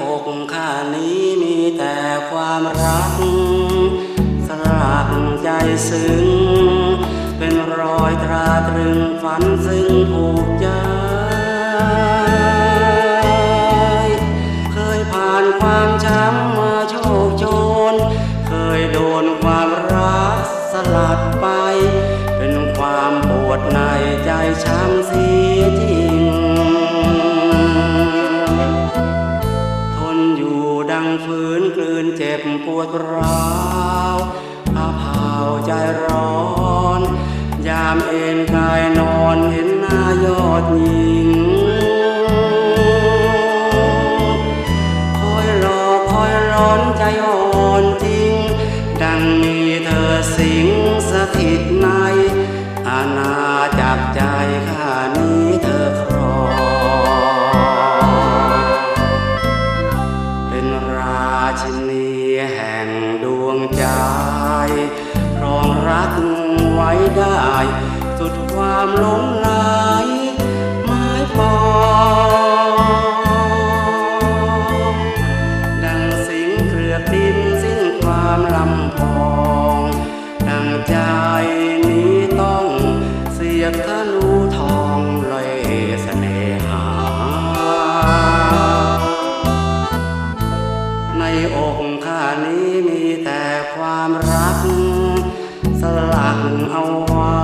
อกข้านี้มีแต่ความรัก สลักใจซึ้ง เป็นรอยตราตรึงฝันซึ่งผูกใจ เคยผ่านความช้ำมาโชคโชน เคยโดนความรักสลัดไป เป็นความปวดในใจช้ำเสียจริงท ปวดร้าวอาเผาวใจร้อน ยามเอนกายนอนเห็นหน้ายอดหญิง คอยรอคอยร้อนใจอ่อนทิ้งดังมีเธอสิงสถิตใน อาณาจักรใจข้านี้เธอครอง เป็นราชินี ใจครองรักไว้ได้ สุดความหลงไหลไม้ปองดังสิงเครือดินสิ้นความลำพอง ดังใจนี้ต้องเสียบธนูทองเลยเสน่หา ในอก นี้มีแต่ความรัก สลักเอาไว้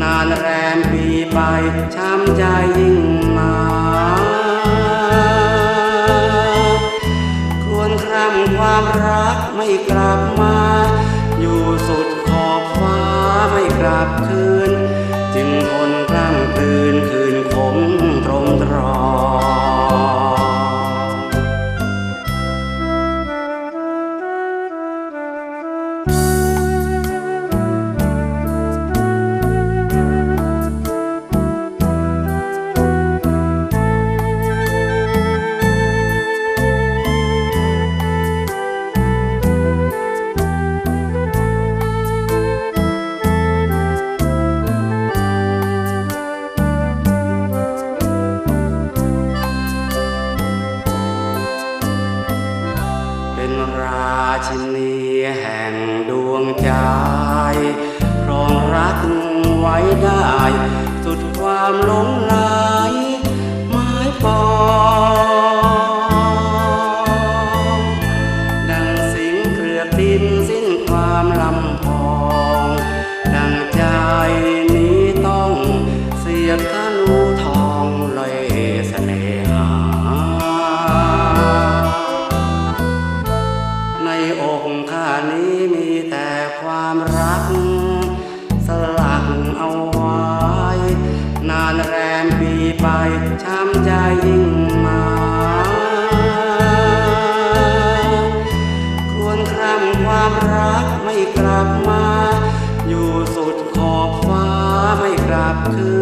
นานแรมปีไปช้ำใจยิ่งมาควรคร่ำความรักไม่กลับมา อยู่สุดขอบฟ้าไม่กลับคืน เป็นราชินีแห่งดวงใจครองรักไว้ได้ สุดความหลงไหล ไปช้ำใจยิ่งมา ครวนคร่ำความรักไม่กลับมา อยู่สุดขอบฟ้าไม่กลับคืน